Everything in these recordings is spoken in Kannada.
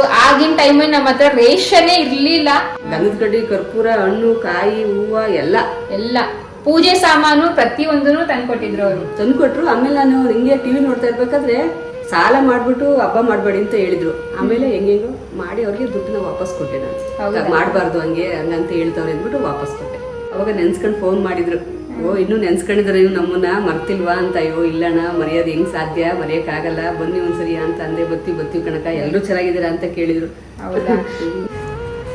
ಆಗಿನ ಟೈಮಲ್ಲಿ ನಮ್ಮ ಹತ್ರ ರೇಷನ್ನೇ ಇರ್ಲಿಲ್ಲ. ಗಂಧದ ಕಡ್ಡಿ ಕರ್ಪೂರ ಹಣ್ಣು ಕಾಯಿ ಹೂವ ಎಲ್ಲ. ಎಲ್ಲ. ಪೂಜೆ ಸಾಮಾನು ಪ್ರತಿಯೊಂದನ್ನು ತಂದ್ಕೊಟ್ಟಿದ್ರು ಅವರು. ತಂದ್ಕೊಟ್ರು ಆಮೇಲೆ ನಾನು ಹಿಂಗೆ ಟಿವಿ ನೋಡ್ತಾ ಇರ್ಬೇಕಾದ್ರೆ ಸಾಲ ಮಾಡ್ಬಿಟ್ಟು ಹಬ್ಬ ಮಾಡಬೇಡಿ ಅಂತ ಹೇಳಿದ್ರು. ಆಮೇಲೆ ಹೆಂಗೆಂಗೋ ಮಾಡಿ ಅವ್ರಿಗೆ ದುಡ್ಡನ್ನ ವಾಪಸ್ ಕೊಟ್ಟೆ ನಾನು. ಮಾಡಬಾರ್ದು ಹಂಗೆ ಹಂಗಂತ ಹೇಳ್ತವ್ರೆ ಅಂದ್ಬಿಟ್ಟು ವಾಪಸ್ ಕೊಟ್ಟೆ. ಅವಾಗ ನೆನ್ಸ್ಕೊಂಡು ಫೋನ್ ಮಾಡಿದ್ರು. ಓ ಇನ್ನೂ ನೆನ್ಸ್ಕೊಂಡಿದ್ರೆ ನೀವು ನಮ್ಮನ್ನ ಮರ್ತಿಲ್ವಾ ಅಂತ. ಅಯ್ಯೋ ಇಲ್ಲಣ್ಣ ಮರೆಯೋದು ಹೆಂಗ್ ಸಾಧ್ಯ? ಮರೆಯೋಕ್ಕಾಗಲ್ಲ ಬನ್ನಿ ಒಂದ್ಸರಿ ಅಂತ ಅಂದೆ ಬತ್ತಿ ಬತ್ತಿ ಕಣಕ ಎಲ್ಲರೂ ಚೆನ್ನಾಗಿದ್ದೀರಾ ಅಂತ ಕೇಳಿದ್ರು. ಹೌದಾ?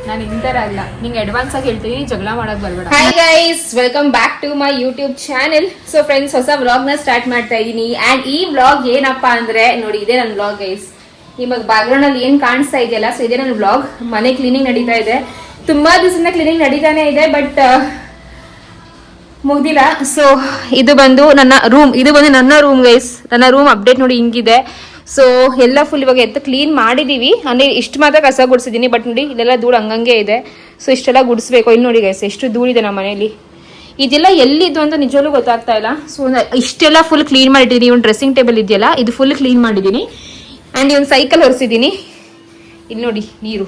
ನಾನು ಇಂತರ ಅಲ್ಲ. ನಿಂಗೆ ಅಡ್ವಾನ್ಸ್ ಆಗಿ ಹೇಳ್ತೀನಿ ಜಗಳ ಮಾಡಕ್ ಬರ್ಬೇಡ. Hi guys welcome back to my YouTube channel so friends ಹೊಸ ವ್ಲಾಗ್ನ ಸ್ಟಾರ್ಟ್ ಮಾಡ್ತಾ ಇದೀನಿ. ಅಂಡ್ ಈ ವ್ಲಾಗ್ ಏನಪ್ಪಾ ಅಂದ್ರೆ ನೋಡಿ ಇದೇ ನನ್ನ ವ್ಲಾಗ್ ಗೈಸ್ ನಿಮಗೆ ಬ್ಯಾಕ್ಗ್ರೌಂಡ್ ಅಲ್ಲಿ ಏನ್ ಕಾಣಿಸ್ತಾ ಇದೆಯಲ್ಲ ಸೊ ಇದೇ ನನ್ನ ವ್ಲಾಗ್ ಮನೆ ಕ್ಲೀನಿಂಗ್ ನಡೀತಾ ಇದೆ. ತುಂಬಾ ದಿವಸದಿಂದ ಕ್ಲೀನಿಂಗ್ ನಡೀತಾನೆ ಇದೆ ಬಟ್ ಮುಗ್ದಿಲ್ಲ. ಸೊ ಇದು ಬಂದು ನನ್ನ ರೂಮ್ ಇದು ಬಂದು ನನ್ನ ರೂಮ್ ಗೈಸ್ ನನ್ನ ರೂಮ್ ಅಪ್ಡೇಟ್ ನೋಡಿ ಹಿಂಗಿದೆ. ಸೊ ಎಲ್ಲ ಫುಲ್ ಇವಾಗ ಎತ್ತು ಕ್ಲೀನ್ ಮಾಡಿದೀವಿ. ಅಂದರೆ ಇಷ್ಟು ಮಾತ್ರ ಕಸ ಗುಡಿಸಿದ್ದೀನಿ ಬಟ್ ನೋಡಿ ಇಲ್ಲೆಲ್ಲ ಧೂಳು ಹಂಗಂಗೆ ಇದೆ. ಸೊ ಇಷ್ಟೆಲ್ಲ ಗುಡಿಸ್ಬೇಕು. ಇಲ್ಲಿ ನೋಡಿ ಗೈಸ್ ಎಷ್ಟು ಧೂಳಿದೆ ನಮ್ಮ ಮನೆಯಲ್ಲಿ. ಇದೆಲ್ಲ ಎಲ್ಲಿದ್ದು ಅಂತ ನಿಜವಲ್ಲೂ ಗೊತ್ತಾಗ್ತಾ ಇಲ್ಲ. ಸೊ ಇಷ್ಟೆಲ್ಲ ಫುಲ್ ಕ್ಲೀನ್ ಮಾಡಿದ್ದೀನಿ ಒಂದು ಡ್ರೆಸ್ಸಿಂಗ್ ಟೇಬಲ್ ಇದೆಯಲ್ಲ, ಇದು ಫುಲ್ ಕ್ಲೀನ್ ಮಾಡಿದ್ದೀನಿ ಆ್ಯಂಡ್ ಒಂದು ಸೈಕಲ್ ಹೊರಿಸಿದ್ದೀನಿ ಇಲ್ಲಿ ನೋಡಿ, ನೀರು.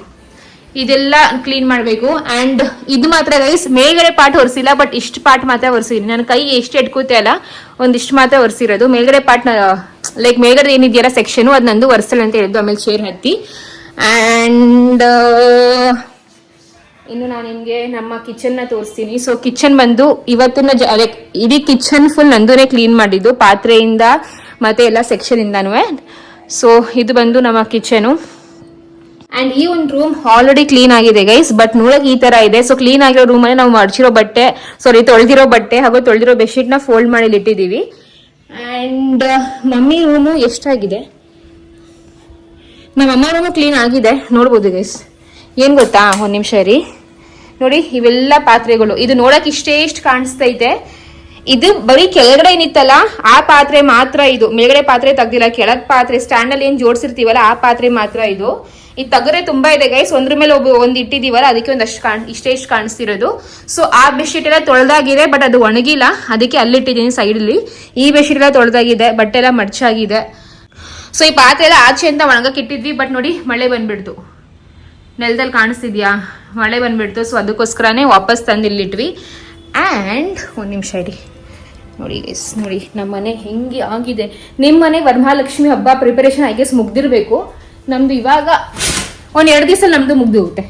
ಇದೆಲ್ಲ ಕ್ಲೀನ್ ಮಾಡಬೇಕು. ಆ್ಯಂಡ್ ಇದು ಮಾತ್ರ ಗೈಸ್ ಮೇಲ್ಗಡೆ ಪಾರ್ಟ್ ಒರೆಸಿಲ್ಲ ಬಟ್ ಇಷ್ಟು ಪಾರ್ಟ್ ಮಾತ್ರ ಒರೆಸಿದ್ದೀನಿ ನನ್ನ ಕೈ ಎಷ್ಟು ಎಟ್ಕೋತೆ ಅಲ್ಲ, ಒಂದಿಷ್ಟು ಮಾತ್ರ ಒರೆಸಿರೋದು. ಮೇಲ್ಗಡೆ ಪಾರ್ಟ್ ಲೈಕ್ ಮೇಲ್ಗಡೆ ಏನಿದೆಯಲ್ಲ ಸೆಕ್ಷನು ಅದು ನಂದು ಒರೆಸಲ್ಲ ಅಂತ ಹೇಳಿದ್ದು, ಆಮೇಲೆ ಚೇರ್ ಹತ್ತಿ. ಆ್ಯಂಡ್ ಇನ್ನು ನಾನು ನಿಮಗೆ ನಮ್ಮ ಕಿಚನ್ನ ತೋರಿಸ್ತೀನಿ. ಸೊ ಕಿಚನ್ ಬಂದು ಇವತ್ತಿನ ಲೈಕ್ ಇಡೀ ಕಿಚನ್ ಫುಲ್ ನಂದೂನೇ ಕ್ಲೀನ್ ಮಾಡಿದ್ದು. ಪಾತ್ರೆಯಿಂದ ಮತ್ತೆ ಎಲ್ಲ ಸೆಕ್ಷನ್ ಇಂದಾನು ಸೊ ಇದು ಬಂದು ನಮ್ಮ ಕಿಚನು ಅಂಡ್ ಈ ಒಂದು ರೂಮ್ ಆಲ್ರೆಡಿ ಕ್ಲೀನ್ ಆಗಿದೆ ಗೈಸ್ ಬಟ್ ನೋಡಕ್ ಈ ತರ ಇದೆ. ಸೊ ಕ್ಲೀನ್ ಆಗಿರೋ ರೂಮ್ ಅಲ್ಲಿ ನಾವು ಮಡಚಿರೋ ಬಟ್ಟೆ ಸಾರಿ ತೊಳೆದಿರೋ ಬಟ್ಟೆ ಹಾಗೂ ತೊಳೆದಿರೋ ಬೆಡ್ಶೀಟ್ನ ಫೋಲ್ಡ್ ಮಾಡಿ ಇಟ್ಟಿದ್ದೀವಿ ಅಂಡ್ ಮಮ್ಮಿ ರೂಮು ಎಷ್ಟಾಗಿದೆ? ನಮ್ಮ ಅಮ್ಮ ರೂಮು ಕ್ಲೀನ್ ಆಗಿದೆ. ನೋಡ್ಬೋದು ಗೈಸ್ ಏನ್ ಗೊತ್ತಾ? ಒಂದ್ ನಿಮಿಷ ರೀ ನೋಡಿ, ಇವೆಲ್ಲ ಪಾತ್ರೆಗಳು. ಇದು ನೋಡಕ್ ಇಷ್ಟೇ ಇಷ್ಟು ಕಾಣಿಸ್ತೈತೆ. ಇದು ಬರೀ ಕೆಳಗಡೆ ಏನಿತ್ತಲ್ಲ, ಆ ಪಾತ್ರೆ ಮಾತ್ರ ಇದು. ಮೇಲ್ಗಡೆ ಪಾತ್ರೆ ತೆಗ್ದಿಲ್ಲ, ಕೆಳಗ್ ಪಾತ್ರೆ ಸ್ಟ್ಯಾಂಡ್ ಅಲ್ಲಿ ಏನ್ ಜೋಡಿಸಿರ್ತೀವಲ್ಲ, ಆ ಪಾತ್ರೆ ಮಾತ್ರ ಇದು. ಈ ತಗರೆ ತುಂಬಾ ಇದೆ ಗೈಸ್ ಒಂದ್ರ ಮೇಲೆ ಒಬ್ಬ ಒಂದ್ ಇಟ್ಟಿದೀವಲ್ಲ ಅದಕ್ಕೆ ಒಂದಷ್ಟು ಕಾಣ್ ಇಷ್ಟೇ ಇಷ್ಟು ಕಾಣಿಸ್ತಿರೋದು. ಸೊ ಆ ಬೆಡ್ಶೀಟ್ ಎಲ್ಲ ತೊಳೆದಾಗಿದೆ ಬಟ್ ಅದು ಒಣಗಿಲ್ಲ. ಅದಕ್ಕೆ ಅಲ್ಲಿಟ್ಟಿದ್ದೀನಿ ಸೈಡಲ್ಲಿ ಈ ಬೆಡ್ಶೀಟ್ ಎಲ್ಲ ತೊಳೆದಾಗಿದೆ, ಬಟ್ಟೆ ಎಲ್ಲ ಮಡ್ಚಾಗಿದೆ. ಸೊ ಈ ಪಾತ್ರೆ ಎಲ್ಲ ಆಚೆ ಅಂತ ಒಣಗಕ್ಕೆ ಇಟ್ಟಿದ್ವಿ ಬಟ್ ನೋಡಿ, ಮಳೆ ಬಂದ್ಬಿಡ್ತು. ನೆಲದಲ್ಲಿ ಕಾಣಿಸ್ತಿದ್ಯಾ? ಮಳೆ ಬಂದ್ಬಿಡ್ತು. ಸೊ ಅದಕ್ಕೋಸ್ಕರನೇ ವಾಪಸ್ ತಂದು ಇಲ್ಲಿಟ್ವಿ ಆ್ಯಂಡ್ ಒಂದು ನಿಮಿಷ ಇರಿ ನೋಡಿ ಗೈಸ್ ನೋಡಿ ನಮ್ಮ ಮನೆ ಹೆಂಗೆ ಆಗಿದೆ. ನಿಮ್ಮ ಮನೆ ವರಮಹಾಲಕ್ಷ್ಮಿ ಹಬ್ಬ ಪ್ರಿಪರೇಷನ್ ಐ ಗೆಸ್ ಮುಗ್ದಿರ್ಬೇಕು. ನಮ್ದು ಇವಾಗ ಒಂದು ಎರಡು ದಿವಸ ನಮ್ದು ಮುಗ್ದು ಹೋಗುತ್ತೆ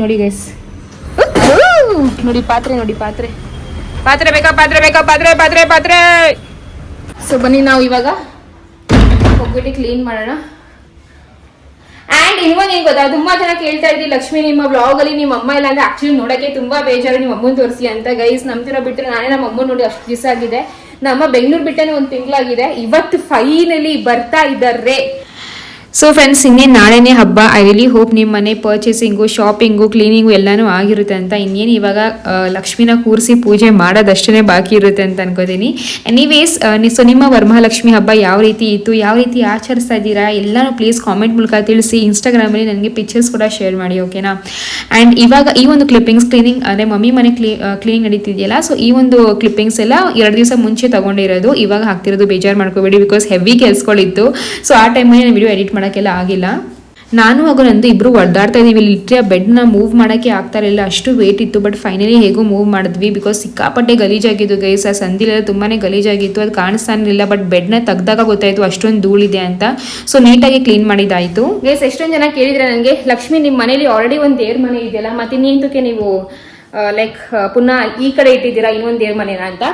ನೋಡಿ ಗೈಸ್ ನೋಡಿ ಪಾತ್ರೆ ನೋಡಿ ಪಾತ್ರೆ. ಪಾತ್ರೆ ಬೇಕಾ ಪಾತ್ರೆ ಬೇಕಾ, ಪಾತ್ರೆ ಪಾತ್ರೆ ಪಾತ್ರೆ. ಸೊ ಬನ್ನಿ ನಾವು ಇವಾಗ ಹೋಗ್ಬಿಟ್ಟು ಕ್ಲೀನ್ ಮಾಡೋಣ. ಅಂಡ್ ಇನ್ನೊಂದು ಏನ್ ಗೊತ್ತಾ? ತುಂಬಾ ಜನ ಕೇಳ್ತಾ ಇದ್ರಿ, ಲಕ್ಷ್ಮಿ, ನಿಮ್ಮ ಬ್ಲಾಗ್ ಅಲ್ಲಿ ನಿಮ್ಮ ಅಮ್ಮ ಇಲ್ಲ ಅಂದ್ರೆ ಆಕ್ಚುಲಿ ನೋಡಕ್ಕೆ ತುಂಬಾ ಬೇಜಾರು ನಿಮ್ಮ ಅಮ್ಮನ ತೋರಿಸಿ ಅಂತ. ಗೈಸ್ ನಮ್ತಿರೋ ಬಿಟ್ಟರೆ ನಾನೇ ನಮ್ಮ ಅಮ್ಮ ನೋಡಿ ಅಷ್ಟು ದಿವಸ ಆಗಿದೆ. ನಮ್ಮ ಬೆಂಗಳೂರು ಬಿಟ್ಟನೆ ಒಂದು ತಿಂಗಳಾಗಿದೆ. ಇವತ್ತು ಫೈನಲಿ ಬರ್ತಾ ಇದ್ದಾರೆ. ಸೊ ಫ್ರೆಂಡ್ಸ್ ಇನ್ನೇನು ನಾಳೆನೇ ಹಬ್ಬ. ಐ ರಿಲಿ ಹೋಪ್ ನಿಮ್ಮ ಮನೆ ಪರ್ಚೇಸಿಂಗು ಶಾಪಿಂಗು ಕ್ಲೀನಿಂಗು ಎಲ್ಲನೂ ಆಗಿರುತ್ತೆ ಅಂತ. ಇನ್ನೇನು ಇವಾಗ ಲಕ್ಷ್ಮಿನ ಕೂರಿಸಿ ಪೂಜೆ ಮಾಡೋದಷ್ಟೇ ಬಾಕಿ ಇರುತ್ತೆ ಅಂತ ಅನ್ಕೋತೀನಿ. ಎನಿವೇಸ್ ಸೊ ನಿಮ್ಮ ವರಮಹಾಲಕ್ಷ್ಮಿ ಹಬ್ಬ ಯಾವ ರೀತಿ ಇತ್ತು? ಯಾವ ರೀತಿ ಆಚರಿಸ್ತಾ ಇದ್ದೀರಾ? ಎಲ್ಲನೂ ಪ್ಲೀಸ್ ಕಾಮೆಂಟ್ ಮೂಲಕ ತಿಳಿಸಿ. ಇನ್ಸ್ಟಾಗ್ರಾಮಲ್ಲಿ ನನಗೆ ಪಿಕ್ಚರ್ಸ್ ಕೂಡ ಶೇರ್ ಮಾಡಿ ಓಕೆನಾ ಆ್ಯಂಡ್ ಇವಾಗ ಈ ಒಂದು ಕ್ಲಿಪ್ಪಿಂಗ್ಸ್ ಕ್ಲೀನಿಂಗ್ ಅಂದರೆ ಮಮ್ಮಿ ಮನೆ ಕ್ಲೀ ಕ್ಲೀನಿಂಗ್ ನಡೀತಿದೆಯಲ್ಲ ಸೊ ಈ ಒಂದು ಕ್ಲಿಪ್ಪಿಂಗ್ಸ್ ಎಲ್ಲ ಎರಡು ದಿವಸ ಮುಂಚೆ ತಗೊಂಡಿರೋದು. ಇವಾಗ ಹಾಕ್ತಿರೋದು ಬೇಜಾರು ಮಾಡ್ಕೋಬೇಡಿ ಬಿಕಾಸ್ ಹೆವಿ ಕೆಲ್ಸಗಳಿತ್ತು. ಸೊ ಆ ಟೈಮಲ್ಲಿ ನಾನು ವಿಡಿಯೋ ಎಡಿಟ್ ಮಾಡೋಕ್ಕೆಲ್ಲ ಆಗಿಲ್ಲ. ನಾನು ಹಾಗೂ ನಂದು ಇಬ್ರು ಒಡ್ದಾಡ್ತಾ ಇದೀವಿ ಆ ಬೆಡ್ನ ಮೂವ್ ಮಾಡೋಕ್ಕೆ ಆಗ್ತಾ ಇರಲಿಲ್ಲ. ಅಷ್ಟು ವೇಟ್ ಇತ್ತು ಬಟ್ ಫೈನಲಿ ಹೇಗೂ ಮೂವ್ ಮಾಡಿದ್ವಿ. ಬಿಕಾಸ್ ಸಿಕ್ಕಾಪಟ್ಟೆ ಗಲೀಜಾಗಿದ್ದು ಗೈಸ್ ಆ ಸಂದಿಲೆಲ್ಲ ತುಂಬಾ ಗಲೀಜಾಗಿತ್ತು. ಅದು ಕಾಣಿಸ್ತಾನಿರಲಿಲ್ಲ ಬಟ್ ಬೆಡ್ನ ತೆಗ್ದಾಗ ಗೊತ್ತಾಯ್ತು ಅಷ್ಟೊಂದು ಧೂಳಿದೆ ಅಂತ. ಸೊ ನೀಟಾಗಿ ಕ್ಲೀನ್ ಮಾಡಿದ್ದಾಯಿತು ಗೈಸ್ ಎಷ್ಟೊಂದು ಜನ ಕೇಳಿದ್ರೆ ನನಗೆ ಲಕ್ಷ್ಮಿ ನಿಮ್ಮ ಮನೇಲಿ ಆಲ್ರೆಡಿ ಒಂದು ದೇವ್ರ ಮನೆ ಇದೆಯಲ್ಲ? ಮತ್ತೆ ನೀಂತಕ್ಕೆ ನೀವು ಲೈಕ್ ಪುನಃ ಈ ಕಡೆ ಇಟ್ಟಿದ್ದೀರಾ, ಇನ್ನೊಂದು ದೇವ್ರ ಮನೆನ ಅಂತ.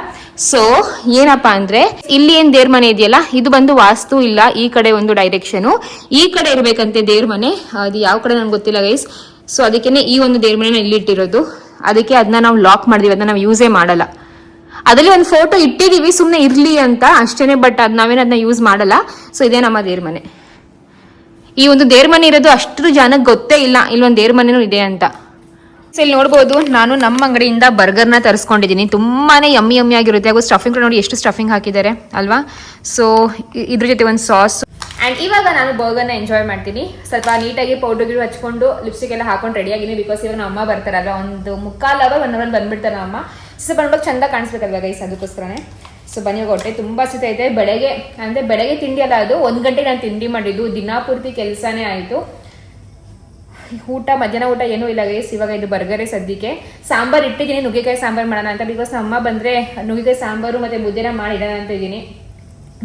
ಸೊ ಏನಪ್ಪಾ ಅಂದ್ರೆ, ಇಲ್ಲಿ ಏನ್ ದೇವ್ರ ಮನೆ ಇದೆಯಲ್ಲ, ಇದು ಬಂದು ವಾಸ್ತು ಇಲ್ಲ, ಈ ಕಡೆ ಒಂದು ಡೈರೆಕ್ಷನ್ ಈ ಕಡೆ ಇರ್ಬೇಕಂತೆ ದೇವ್ರ ಮನೆ ಅದು ಯಾವ ಕಡೆ ನನ್ಗೆ ಗೊತ್ತಿಲ್ಲ ಗೈಸ್ ಸೊ ಅದಕ್ಕೇನೆ ಈ ಒಂದು ದೇವ್ರ ಮನೆನ ಇಲ್ಲಿ ಇಟ್ಟಿರೋದು. ಅದಕ್ಕೆ ಅದನ್ನ ನಾವು ಲಾಕ್ ಮಾಡಿದೀವಿ ಅದನ್ನ ನಾವು ಯೂಸೇ ಮಾಡಲ್ಲ. ಅದರಲ್ಲಿ ಒಂದು ಫೋಟೋ ಇಟ್ಟಿದೀವಿ ಸುಮ್ಮನೆ ಇರ್ಲಿ ಅಂತ ಅಷ್ಟೇನೆ ಬಟ್ ಅದು ನಾವೇನು ಅದನ್ನ ಯೂಸ್ ಮಾಡಲ್ಲ. ಸೊ ಇದೇ ನಮ್ಮ ದೇವ್ರ ಮನೆ. ಈ ಒಂದು ದೇವ್ರ ಮನೆ ಇರೋದು ಅಷ್ಟು ಜನಕ್ಕೆ ಗೊತ್ತೇ ಇಲ್ಲ, ಇಲ್ಲೊಂದು ದೇವ್ರ ಮನೆನೂ ಇದೆ ಅಂತ. ಇಲ್ಲಿ ನೋಡ್ಬೋದು, ನಾನು ನಮ್ಮ ಅಂಗಡಿಯಿಂದ ಬರ್ಗರ್ನ ತರಿಸ್ಕೊಂಡಿದ್ದೀನಿ. ತುಂಬಾನೇ ಯಮ್ಮಿ ಯಮ್ಮಿ ಆಗಿರುತ್ತೆ. ಹಾಗೂ ಸ್ಟಫಿಂಗ್ ನೋಡಿ ಎಷ್ಟು ಸ್ಟಫಿಂಗ್ ಹಾಕಿದ್ದಾರೆ, ಅಲ್ವಾ? ಸೊ ಇದ್ರ ಜೊತೆ ಒಂದು ಸಾಸ್ ಆ್ಯಂಡ್ ಇವಾಗ ನಾನು ಬರ್ಗರ್ನ ಎಂಜಾಯ್ ಮಾಡ್ತೀನಿ. ಸ್ವಲ್ಪ ನೀಟಾಗಿ ಪೌಡರ್ ಗಿಡ ಹಚ್ಕೊಂಡು ಲಿಪ್ಸ್ಟಿಕ್ ಎಲ್ಲ ಹಾಕೊಂಡು ರೆಡಿ ಆಗಿದ್ದೀನಿ ಬಿಕಾಸ್ ಇವಾಗ ನಮ್ಮ ಅಮ್ಮ ಬರ್ತಾರಲ್ಲ ಒಂದು ಮುಕ್ಕಾಲ್ ಅವರ್ ಒನ್ ಅವರ್ ಬಂದ್ಬಿಡ್ತಾರೆ ಅಮ್ಮ. ಸೊ ನೋಡೋಕೆ ಚಂದ ಕಾಣಿಸ್ಬೇಕಲ್ವಾ ಗೈಸ್ ಅದಕ್ಕೋಸ್ಕರನೇ? ಸೊ ಬನ್ನಿ ಹೊಟ್ಟೆ ತುಂಬ ಹಸಿತೈತೆ ಬೆಳಗ್ಗೆ, ಅಂದರೆ ಬೆಳಗ್ಗೆ ತಿಂಡಿ ಅಲ್ಲ ಅದು. ಒಂದು ಗಂಟೆ ನಾನು ತಿಂಡಿ ಮಾಡಿದ್ದು. ದಿನಾಪೂರ್ತಿ ಕೆಲಸನೇ ಆಯಿತು. ಊಟ ಮಧ್ಯಾಹ್ನ ಊಟ ಏನೂ ಇಲ್ಲ ಗೈಸ್ ಇವಾಗ ಇದು ಬರ್ಗರೇ ಸದ್ಯಕ್ಕೆ. ಸಾಂಬಾರ್ ಇಟ್ಟಿದ್ದೀನಿ ನುಗ್ಗೆಕಾಯಿ ಸಾಂಬಾರು ಮಾಡೋಣ ಅಂತ. ಬಿಕಾಸ್ ನಮ್ಮ ಅಮ್ಮ ಬಂದರೆ ನುಗ್ಗೆಕಾಯಿ ಸಾಂಬಾರು ಮತ್ತು ಮುದ್ದೆನ ಮಾಡಿಡೋಣ ಅಂತ ಇದ್ದೀನಿ.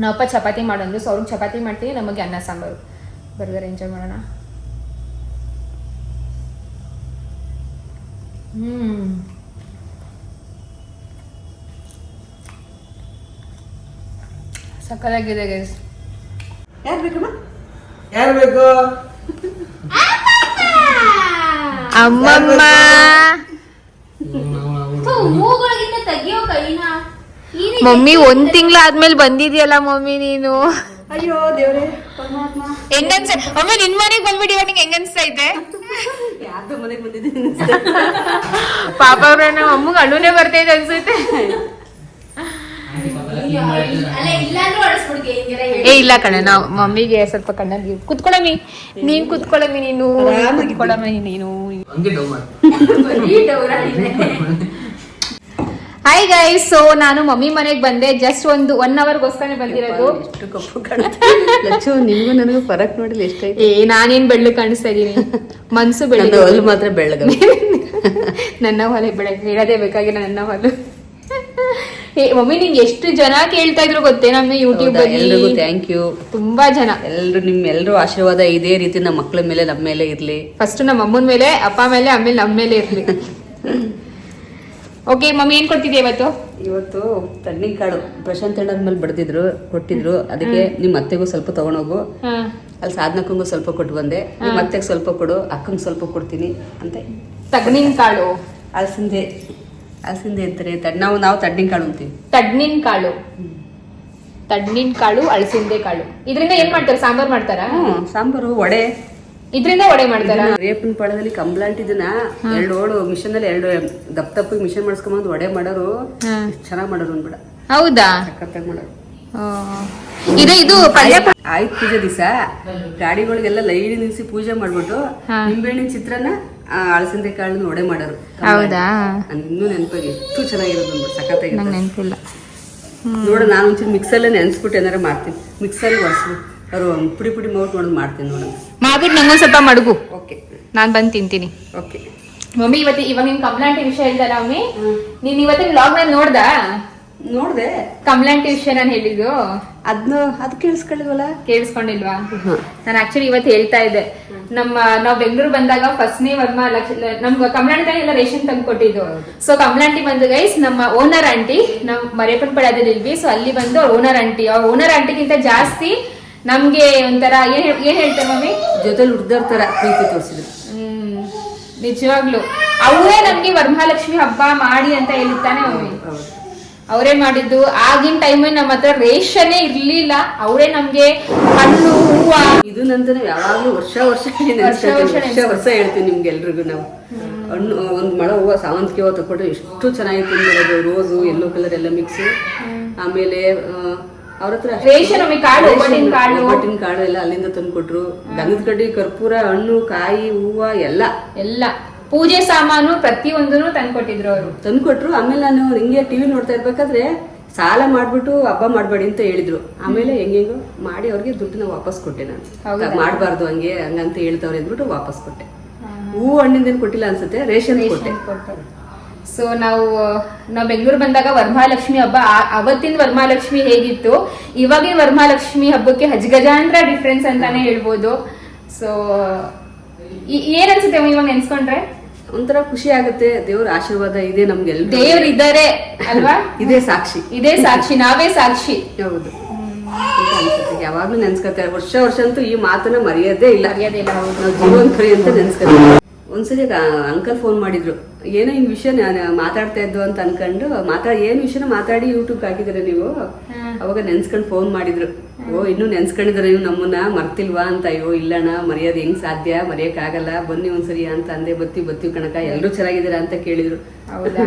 ನಾವಪ್ಪ ಚಪಾತಿ ಮಾಡೋದು ಸೊ ಅವ್ರಿಗೆ ಚಪಾತಿ ಮಾಡ್ತೀನಿ ನಮಗೆ ಅನ್ನ ಸಾಂಬಾರು. ಬರ್ಗರ್ ಎಂಜಾಯ್ ಮಾಡೋಣ. ಹ್ಞೂ ಸಕ್ಕತ್ತಾಗಿದೆ ಗೈಸ್ ಯಾರು ಬೇಕಮ್ಮ ಯಾರು ಬೇಕು? ಅಮ್ಮಮ್ಮ. ಮಮ್ಮಿ ಒಂದ್ ತಿಂಗಳಾದ್ಮೇಲೆ ಬಂದಿದ್ಯಲ್ಲ ಮಮ್ಮಿ ನೀನು? ಅಯ್ಯೋ ದೇವ್ರೆ ಪರಮಾತ್ಮ. ಹೆಂಗನ್ಸ ಮಮ್ಮಿ ನಿನ್ ಮನೆಗ್ ಬಂದ್ಬಿಡಿ ಇವಾಗ ನಿಂಗೆ ಹೆಂಗನ್ಸ್ತಾ ಐತೆ ಯಾರ್ದೋ ಮನೆಗೆ ಬಂದಿದ್ದೀನಿ ಪಾಪ ಅವ್ರ ನಮ್ಮ ಅಮ್ಮಗ್ ಅಳುನೇ ಬರ್ತೈತೆ ಅನ್ಸುತ್ತೆ. ಏ ಇಲ್ಲ ಕಣ ನಾವು ಮಮ್ಮಿಗೆ ಸ್ವಲ್ಪ ಕಣ್ಣಲ್ಲಿ ಕುತ್ಕೊಳಮ್ಮಿ ನೀನ್ ಕುತ್ಕೊಳಮಿ ನೀನು ಕುತ್ಕೊಳಮಿ ನೀನು. ಹಂಗೆ ಡೌ ಮಾಡಿ. ಹಾಯ್ ಗಾಯ್ ಸೊ ನಾನು ಮಮ್ಮಿ ಮನೆಗೆ ಬಂದೆ ಜಸ್ಟ್ ಒಂದು ಒನ್ ಅವರ್ಗೋಸ್ಕರ ಬಂದಿರೋದು. ಎಷ್ಟು ಕಪ್ಪು ಕಾಣುತ್ತೆ ಲಚ್ಚು ನಿನ್ಗೂ ನನಗೂ ಫರಕ್ ನೋಡಿಲ್ಲ ಎಷ್ಟೇ ಏ ನಾನೇನ್ ಬೆಳ್ಳು ಕಾಣಿಸ್ತಾ ಇದೀನಿ ಮನ್ಸು ಬೆಳ್ಳು ಹೊಲು ಮಾತ್ರ ಬೆಳ್ಳಗ ನನ್ನ ಹೊಲೆ ಬೆಳಗ್ಗೆ ಹೇಳದೇ ಬೇಕಾಗಿಲ್ಲ ನನ್ನ ಹೊಲು ಮಮ್ಮಿ ನಿಂಗೆ ಎಷ್ಟು ಜನ ಕೇಳ್ತಾ ಇದ್ರು ಗೊತ್ತೇ ನಮ್ಮ ಯೂಟ್ಯೂಬ್ ಎಲ್ರಿಗೂ ಥ್ಯಾಂಕ್ ಯು ತುಂಬಾ ಜನ. ಎಲ್ರು ನಿಮ್ ಎಲ್ರೂ ಆಶೀರ್ವಾದ ಇದೇ ರೀತಿ ನಮ್ಮ ಮಕ್ಳ ಮೇಲೆ ನಮ್ಮ ಮೇಲೆ ಇರ್ಲಿ. ಫಸ್ಟ್ ನಮ್ಮ ಅಮ್ಮನ ಮೇಲೆ ಅಪ್ಪ ಮೇಲೆ ಆಮೇಲೆ ನಮ್ಮ ಮೇಲೆ ಇರ್ಲಿ. ಓಕೆ ಮಮ್ಮಿ ಏನ್ ಕೊಡ್ತಿದ್ಯಾ ಇವತ್ತು? ಇವತ್ತು ತಣ್ಣಿನ ಕಾಳು. ಪ್ರಶಾಂತ್ ಮೇಲೆ ಬಡ್ದಿದ್ರು ಕೊಟ್ಟಿದ್ರು. ಅದಕ್ಕೆ ನಿಮ್ ಅತ್ತೆಗೂ ಸ್ವಲ್ಪ ತಗೊಂಡೋಗು. ಅಲ್ಲಿ ಸಾಧನಕ್ಕಂಗೂ ಸ್ವಲ್ಪ ಕೊಟ್ಟು ಬಂದೆ. ನಿಮ್ಮ ಅತ್ತೆಗೆ ಸ್ವಲ್ಪ ಕೊಡು ಅಕ್ಕಂಗೆ ಸ್ವಲ್ಪ ಕೊಡ್ತೀನಿ ಅಂತ. ತಗ್ನಿನ್ ಕಾಳು. ಅಲಸಂದೆ ಅಲಸಂದೆ ಅಂತಾರೆ ತಡ್ ನಾವು ನಾವು ತಡ್ಡಿನ ಕಾಳು ಅಂತೀವಿ. ತಡ್ನಿನ್ ಕಾಳು. ತಡ್ನಿನ್ ಕಾಳು ಅಳಸಿಂದೆ ಕಾಳು. ಇದರಿಂದ ಏನ್ ಮಾಡ್ತಾರೆ? ಸಾಂಬಾರ್ ಮಾಡ್ತಾರಾ? ಸಾಂಬಾರು ವಡೆ. ಇದ್ರಿಂದ ವಡೆ ಮಾಡ್ತಾರಾ? ರೇಪಿನ ಪಳದಲ್ಲಿ ಕಂಬ್ಲಾಂಟ್ ಇದನ್ನ ಎರಡು ಓಡು ಮಿಷನ್ ಅಲ್ಲಿ ಎರಡು ದಪ್ಪ ದಪ್ಪ ಮಿಷನ್ ಮಾಡಿಸ್ಕೊಂಬಂದು ವಡೆ ಮಾಡೋರು. ಚೆನ್ನಾಗಿ ಮಾಡೋರು ಅನ್ಬಿಡ ಹೌದಾ? ಸಖತ್ತಾಗಿ ಮಾಡೋರು. ಇದೆ ಇದು ಪಲ್ಯ ಆಯ್ತು ಪೂಜೆ ದಿವಸ. ಗಾಡಿಗಳಿಗೆಲ್ಲ ಲೈನ್ ನಿಲ್ಸಿ ಪೂಜೆ ಮಾಡ್ಬಿಟ್ಟು. ನಿಂಬೆಹಣ್ಣಿನ ಚಿತ್ರಾನ್ನ ಆ, ಅಳಸಂದೆ ಕಾಳನ್ನ ನೋಡೇ ಮಾಡೋರು. ಹೌದಾ? ಇನ್ನೂ ನೆನಪಾಗಿ ಎಷ್ಟು ಚೆನ್ನಾಗಿರೋದು ಅಂದ್ಬಿಟ್ಟು ಸಖತ್ತಾಗಿರೋದು ನಂಗೆ ನೆನಪಿಲ್ಲ. ನೋಡ ನಾನು ಒಂಚೂರು ಮಿಕ್ಸಲ್ಲೇ ನೆನೆಸ್ಬಿಟ್ಟು ಏನಾರ ಮಾಡ್ತೀನಿ. ಮಿಕ್ಸಲ್ಲಿ ಒರೆಸ್ಬಿಟ್ಟು ಅವರು ಪುಡಿ ಪುಡಿ ಮೌಟ್ ಮಾಡೋದು ಮಾಡ್ತೀನಿ ನೋಡೋಣ ಮಾಡ್ಬಿಟ್ಟು ನಂಗೊಂದು ಸ್ವಲ್ಪ ಮಡಗು. ಓಕೆ. ನಾನ್ ಬಂದು ತಿಂತೀನಿ. ಓಕೆ. ಮಮ್ಮಿ ಇವತ್ತು ಇವಾಗ ನಿನ್ ಕಂಪ್ಲೇಂಟ್ ವಿಷಯ ಹೇಳ್ದಲ್ಲ ಮಮ್ಮಿ? ನೀನ್ ಇವತ್ತಿನ ಬ್ಲಾಗ್ನಲ್ಲಿ ನೋಡ್ದಾ. ನೋಡಿದೆ. ಕಂಪ್ಲೇಂಟ್ ವಿಷಯ ನಾನು ಹೇಳಿದ್ದು? ಅದ್ನ ಅದ್ ಕೇಳಿಸ್ಕೊಳ್ಳಿಲ್ವಲ್ಲ ಕೇಳಿಸ್ಕೊಂಡಿಲ್ವಾ? ನಾನು ಆಕ್ಚುಲಿ ಇವತ್ತು ಹೇಳ್ತಾ ಇದ್ದೆ. ನಮ್ಮ ನಾವ್ ಬೆಂಗಳೂರು ಬಂದಾಗ ಫಸ್ಟ್ನೇ ವರ್ಮ ಲಕ್ಷ ನಮ್ಗೆ ಕಮಲಾಂಟಿ ಎಲ್ಲ ರೇಷನ್ ತಂದು ಕೊಟ್ಟಿದ್ದು. ಸೊ ಕಮಲಾಂಟಿ ಬಂದು ಗೈಸ್ ನಮ್ಮ ಓನರ್ ಆಂಟಿ ನಮ್ ಮರೇಪನ್ ಪಡದಲ್ಲಿ ಇಲ್ವಿ ಸೊ ಅಲ್ಲಿ ಬಂದು ಓನರ್ ಆಂಟಿ ಅವ್ರ ಓನರ್ ಆಂಟಿಗಿಂತ ಜಾಸ್ತಿ ನಮ್ಗೆ ಒಂಥರ ಏನ್ ಏನ್ ಹೇಳ್ತಾರೆ ಮಮ್ಮಿ? ಜೊತೆ ಹುಡ್ದರ್ ತರ ಪ್ರೀತಿ ತೋರಿಸಿದ್ರು. ಹ್ಮ್ ನಿಜವಾಗ್ಲು. ಅವರೇ ನಮ್ಗೆ ವರಮಹಾಲಕ್ಷ್ಮಿ ಹಬ್ಬ ಮಾಡಿ ಅಂತ ಹೇಳುತ್ತಾನೆ ಮಮ್ಮಿ. ಅವರೇ ಮಾಡಿದ್ದು. ಆಗಿನ ಟೈಮಲ್ಲಿ ನಮ್ಮ ಹತ್ರ ರೇಷನ್ನೇ ಇರ್ಲಿಲ್ಲ. ಅವರೇ ನಮ್ಗೆ ಹಣ್ಣು ಹೂವ. ಇದು ನಂತರ ಯಾವಾಗ್ಲೂ ವರ್ಷ ವರ್ಷ ವರ್ಷ ವರ್ಷ ಹೇಳ್ತೀವಿ ನಿಮ್ಗೆ ಎಲ್ರಿಗೂ ನಾವು. ಹಣ್ಣು ಒಂದು ಮಳೆ ಹೂವು ಸಾವಂತಿಗೆ ಹೂವು ತಗೊಂಡು ಎಷ್ಟು ಚೆನ್ನಾಗಿತ್ತು ಅದು ರೋಸು ಎಲ್ಲೋ ಕಲರ್ ಎಲ್ಲ ಮಿಕ್ಸ್ ಆಮೇಲೆ ಅವ್ರ ಹತ್ರ ರೇಷನ್ ಕಾಳು ಒಬ್ಬಟ್ಟಿನ ಕಾಳು. ಎಲ್ಲ ಅಲ್ಲಿಂದ ತಂದ್ಕೊಟ್ರು. ಗಂಧದ ಕಡ್ಡಿ ಕರ್ಪೂರ ಹಣ್ಣು ಕಾಯಿ ಹೂವ ಎಲ್ಲ. ಎಲ್ಲ. ಪೂಜೆ ಸಾಮಾನು ಪ್ರತಿಯೊಂದನ್ನು ತಂದ್ಕೊಟ್ಟಿದ್ರು ಅವರು. ತಂದ್ಕೊಟ್ರು. ಆಮೇಲೆ ನಾನು ಹಿಂಗೆ ಟಿವಿ ನೋಡ್ತಾ ಇರ್ಬೇಕಾದ್ರೆ ಸಾಲ ಮಾಡ್ಬಿಟ್ಟು ಹಬ್ಬ ಮಾಡಬೇಡಿ ಅಂತ ಹೇಳಿದ್ರು. ಆಮೇಲೆ ಹೆಂಗೆಂಗೋ ಮಾಡಿ ಅವ್ರಿಗೆ ದುಡ್ಡನ್ನ ವಾಪಸ್ ಕೊಟ್ಟೆ? ನಾನು. ಮಾಡಬಾರ್ದು ಹಂಗೆ ಹಂಗಂತ ಹೇಳ್ತವ್ರೆ ಅಂದ್ಬಿಟ್ಟು ವಾಪಸ್ ಕೊಟ್ಟೆ. ಹೂ ಹಣ್ಣಿಂದ ಕೊಟ್ಟಿಲ್ಲ ಅನ್ಸುತ್ತೆ? ರೇಷನ್ ಕೊಟ್ಟೆ. ಸೊ ನಾವು ನಾವು ಬೆಂಗಳೂರು ಬಂದಾಗ ವರಮಹಾಲಕ್ಷ್ಮಿ ಹಬ್ಬ ಅವತ್ತಿನ ವರಮಹಾಲಕ್ಷ್ಮಿ ಹೇಗಿತ್ತು? ಇವಾಗಿನ ವರಮಹಾಲಕ್ಷ್ಮಿ ಹಬ್ಬಕ್ಕೆ ಹಜ್ಗಜಾಂತರ ಡಿಫ್ರೆನ್ಸ್ ಅಂತಾನೆ ಹೇಳ್ಬೋದು. ಸೊ ಏನ್ ಅನ್ಸುತ್ತೆ ಇವಾಗ ನೆನ್ಸ್ಕೊಂಡ್ರೆ? ಒಂಥರ ಖುಷಿ ಆಗುತ್ತೆ. ದೇವ್ರ ಆಶೀರ್ವಾದ ಇದೆ ನಮ್ಗೆ ದೇವ್ರು ಇದ್ದಾರೆ ಅಲ್ವಾ? ಇದೇ ಸಾಕ್ಷಿ. ಇದೇ ಸಾಕ್ಷಿ ನಾವೇ ಸಾಕ್ಷಿ. ಹೌದು. ಯಾವಾಗ್ಲೂ ನೆನ್ಸ್ಕೊತಾರೆ ವರ್ಷ ವರ್ಷ ಅಂತೂ ಈ ಮಾತನ್ನ ಮರೆಯೋದೇ ಇಲ್ಲ. ಜೀವನ್ ನಾವು ಜೀವನ ಅಂತ ನೆನ್ಸ್ಕೊತೀವಿ ಒಂದ್ಸರಿ ಅಂಕಲ್ ಫೋನ್ ಮಾಡಿದ್ರು. ಏನೋ ಹಿಂಗ್ ವಿಷಯ ನಾನು ಮಾತಾಡ್ತಾ ಇದ್ದು ಅಂತ ಅನ್ಕೊಂಡು ಮಾತಾ ಏನ್ ವಿಷಯನ ಮಾತಾಡಿ ಯೂಟ್ಯೂಬ್ ಹಾಕಿದ್ರೆ ನೀವು? ಅವಾಗ ನೆನ್ಸ್ಕೊಂಡು ಫೋನ್ ಮಾಡಿದ್ರು. ಓ ಇನ್ನು ನೆನ್ಸ್ಕೊಂಡಿದ್ರೆ ನೀವು ನಮ್ಮನ್ನ? ಮರ್ತಿಲ್ವಾ ಅಂತ? ಅಯ್ಯೋ ಇಲ್ಲಣ್ಣ ಮರ್ಯಾದೆ ಹೆಂಗ್ ಸಾಧ್ಯ? ಮರೆಯಕ್ಕಾಗಲ್ಲ. ಬನ್ನಿ ಒಂದ್ಸರಿ ಅಂತ ಅಂದೆ. ಬತ್ತಿ ಬತ್ತಿ ಕಣಕ ಎಲ್ಲರೂ ಚೆನ್ನಾಗಿದ್ದೀರಾ ಅಂತ ಕೇಳಿದ್ರು. ಹೌದಾ?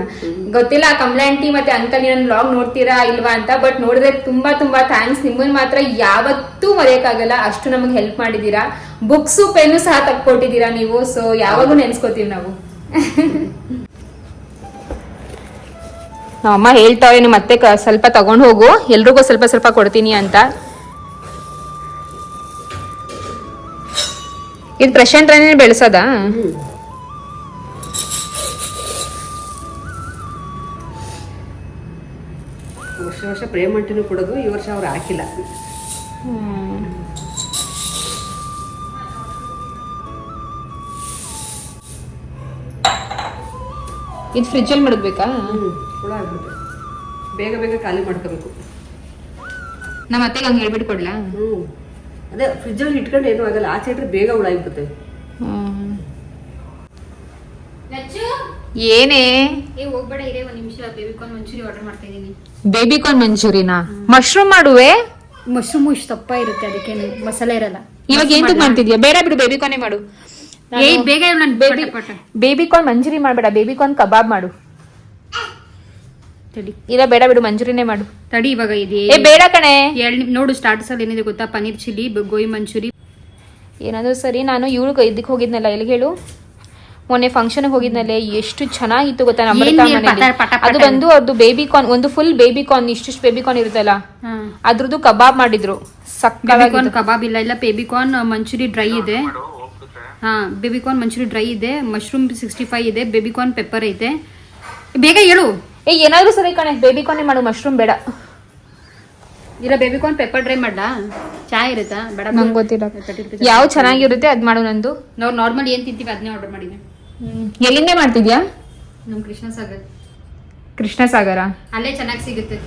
ಗೊತ್ತಿಲ್ಲ ಕಂಪ್ಲೇಂಟಿ ಮತ್ತೆ ಅಂಕಲ್ ನನ್ನ ಬ್ಲಾಗ್ ನೋಡ್ತೀರಾ ಇಲ್ವಾ ಅಂತ ಬಟ್ ನೋಡಿದ್ರೆ ತುಂಬಾ ತುಂಬಾ ಥ್ಯಾಂಕ್ಸ್ ನಿಮ್ಮನ್ ಮಾತ್ರ ಯಾವತ್ತೂ ಮರೆಯಕ್ಕಾಗಲ್ಲ. ಅಷ್ಟು ನಮಗೆ ಹೆಲ್ಪ್ ಮಾಡಿದೀರಾ ಬುಕ್ಸು ಪೆನ್ನು ಸಹ ತಕ್ಕೊಟ್ಟಿದ್ದೀರಾ ನೀವು. ಸೊ ಯಾವಾಗೂ ನೆನ್ಸ್ಕೋತೀವಿ ನಾವು. ಅಮ್ಮ ಹೇಳ್ತಾವೆ ನಿಮ್ಮ ಮತ್ತೆ ಸ್ವಲ್ಪ ತಗೊಂಡು ಹೋಗು. ಎಲ್ರಿಗೂ ಸ್ವಲ್ಪ ಸ್ವಲ್ಪ ಕೊಡ್ತೀನಿ ಅಂತ. ಇದು ಪ್ರಶಾಂತ್ ರಾಣಿನೇ ಬೆಳೆಸೋದಾ? ವರ್ಷ ವರ್ಷ ಪ್ರೇಮಂಟಿನೂ ಕೊಡೋದು ಈ ವರ್ಷ ಅವ್ರು ಹಾಕಿಲ್ಲ. ಇದು ಫ್ರಿಜ್ಜಲ್ಲಿ ಮಡಗಬೇಕಾ? ಹುಳ ಆಗ್ಬಿಟ್ಟು ಬೇಗ ಬೇಗ ಖಾಲಿ ಮಾಡ್ಕೋಬೇಕು. ನಮ್ಮ ಅತ್ತೆಗೆ ಹಂಗೆ ಹೇಳ್ಬಿಟ್ಟು ಕೊಡ್ಲಾ? ಹ್ಞೂ ಅದೇ ಫ್ರಿಜ್ಜಲ್ಲಿ ಇಟ್ಕೊಂಡು ಏನೂ ಆಗಲ್ಲ ಆಚೆ ಇಟ್ಟರೆ ಬೇಗ ಹುಳ ಆಗ್ಬಿಡುತ್ತೆ. ಏನೇ? ಏ ಹೋಗ್ಬೇಡ ಇರೇ ಒಂದ್ ನಿಮಿಷ. ಬೇಬಿಕಾರ್ನ್ ಮಂಚೂರಿ ಆರ್ಡರ್ ಮಾಡ್ತಾ ಇದೀನಿ. ಬೇಬಿ ಕಾರ್ನ್ ಮಂಚೂರಿನಾ? ಮಶ್ರೂಮ್ ಮಾಡುವೆ? ಮಶ್ರೂಮ್ ಇಷ್ಟು ದಪ್ಪ ಇರುತ್ತೆ ಅದಕ್ಕೆ ಮಸಾಲೆ ಇರಲ್ಲ. ಇವಾಗ ಏನ್ ಮಾಡ್ತಿದ್ಯಾ? ಬೇಡ ಬಿಡು ಬೇಬಿ ಕಾರ್ನೇ ಮಾಡು. ಏ ಬೇಗ ಹೇಳು ನಾನು ಬೇಬಿ ಬೇಬಿ ಕಾರ್ನ್ ಮಂಜುರಿ ಮಾಡ್ಬೇಡ ಬೇಬಿ ಕಾರ್ನ್ ಕಬಾಬ್ ಮಾಡು. ತಡಿ. ಇಲ್ಲ ಬೇಡ ಬಿಡು ಮಂಜೂರಿನೇ ಮಾಡು. ತಡಿ ಇವಾಗ ಇದೆ ಏ ಬೇಡ ಕಣೆ. ಎರಡ್ ನೋಡು ಸ್ಟಾರ್ಟರ್ಸ್ ಅಲ್ಲಿ ಏನಿದೆ ಗೊತ್ತಾ? ಪನೀರ್ ಚಿಲ್ಲಿ ಗೋಯಿ ಮಂಚೂರಿ. ಏನಾದ್ರೂ ಸರಿ ನಾನು ಇವಳು ಇದಕ್ಕೆ ಹೋಗಿದ್ನಲ್ಲ ಎಲ್ಲಿಗೆ ಹೇಳು? ಮೊನ್ನೆ ಫಂಕ್ಷನ್ ಹೋಗಿದ್ನಲ್ಲೇ ಎಷ್ಟು ಚೆನ್ನಾಗಿತ್ತು ಗೊತ್ತಾ ನಮ್ಮ ಅದು ಬಂದು ಅವ್ರದ್ದು ಬೇಬಿ ಕಾರ್ನ್ ಒಂದು ಫುಲ್ ಬೇಬಿ ಕಾರ್ನ್ ಇಷ್ಟಿಷ್ಟು ಬೇಬಿ ಕಾರ್ನ್ ಇರುತ್ತಲ್ಲ ಅದ್ರದ್ದು ಕಬಾಬ್ ಮಾಡಿದ್ರು. ಸಕ್ಕ ಕಬಾಬ್ ಇಲ್ಲ ಇಲ್ಲ ಬೇಬಿ ಕಾರ್ನ್ ಮಂಚೂರಿ ಡ್ರೈ ಇದೆ. ಹಾ ಬೇಬಿಕಾರ್ನ್ ಮಂಚೂರಿ ಡ್ರೈ ಇದೆ ಮಶ್ರೂಮ್ ಸಿಕ್ಸ್ಟಿ ಫೈವ್ ಇದೆ ಬೇಬಿಕಾರ್ನ್ ಪೆಪ್ಪರ್ ಐತೆ. ಬೇಗ ಹೇಳು. ಏ ಏನಾದ್ರು ಸರಿ ಕಣೆ ಬೇಬಿಕಾರ್ನ್ ಮಾಡು ಮಶ್ರೂಮ್ ಬೇಡ. ಇಲ್ಲ ಬೇಬಿಕಾರ್ನ್ ಪೆಪ್ಪರ್ ಡ್ರೈ ಮಾಡ್ಲಾ? ಚಾಯ್ ಇರುತ್ತಾ? ಬೇಡ ನಂಗೆ ಗೊತ್ತಿಲ್ಲ. ಯಾವ ಚೆನ್ನಾಗಿರುತ್ತೆ ಅದು ಮಾಡು ನಂದು. ನಾವು ನಾರ್ಮಲ್ ಏನು ತಿಂತೀವಿ ಅದನ್ನೇ ಆರ್ಡರ್ ಮಾಡಿದ್ದೆ ಎಲ್ಲಿಂದ ಮಾಡ್ತಿದ್ಯಾ? ನಮ್ಮ ಕೃಷ್ಣ ಸಾಗರ್ ಕೃಷ್ಣ ಸಾಗರ ಅಲ್ಲೇ ಚೆನ್ನಾಗಿ ಸಿಗುತ್ತೆ.